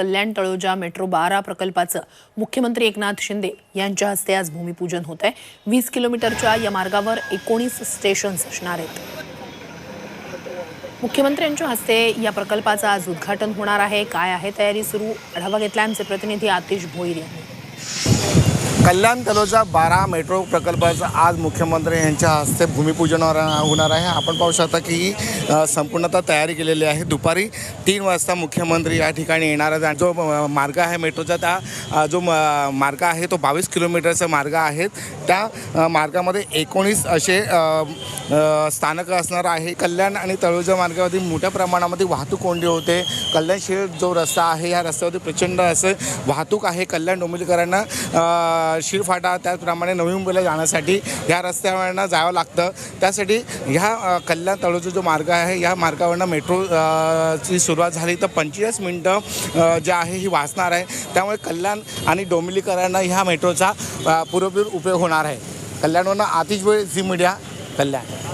कल्याण Taloja metro बारा प्रकल्पाचं मुख्यमंत्री एकनाथ शिंदे यांच्या हस्ते आज भूमिपूजन होत आहे. वीस किलोमीटरच्या या मार्गावर एकोणीस स्टेशन्स असणार आहेत. मुख्यमंत्र्यांच्या हस्ते या प्रकल्पाचं आज उद्घाटन होणार आहे. काय आहे तयारी सुरू? आढावा घेतला आमचे प्रतिनिधी आतिश भोईर. यांनी कल्याण तलोजा बारा मेट्रो प्रकल्पाचं आज मुख्यमंत्री यांच्या हस्ते भूमिपूजन होणार आहे आपण पाहू शकता की ही संपूर्णतः तयारी केलेली आहे. दुपारी तीन वाजता मुख्यमंत्री या ठिकाणी येणार आहेत. जो मार्ग आहे मेट्रोचा त्या जो म- मार्ग आहे तो बावीस किलोमीटरचा मार्ग आहे. त्या मार्गामध्ये एकोणीस असे स्थानकं असणार आहे. कल्याण आणि तळोजा मार्गावरती मोठ्या प्रमाणामध्ये वाहतूक कोंडी होते. कल्याण जो रस्ता आहे या रस्त्यावरती प्रचंड असं वाहतूक आहे. कल्याण डोंबिवलीकरांना शिरफाटा त्याचप्रमाणे नवी मुंबईला जाण्यासाठी ह्या रस्त्यावरनं जावं लागतं. त्यासाठी ह्या कल्याण तळोजा जो मार्ग आहे या मार्गावरनं मेट्रो ची सुरुवात झाली. तर पंचेचाळीस मिनटं जे आहे ही वाचणार आहे. त्यामुळे कल्याण आणि डोंबिवलीकरांना ह्या मेट्रोचा पुरेपूर उपयोग होणार आहे. कल्याणवरनं आतिश वेळ झी मीडिया कल्याण.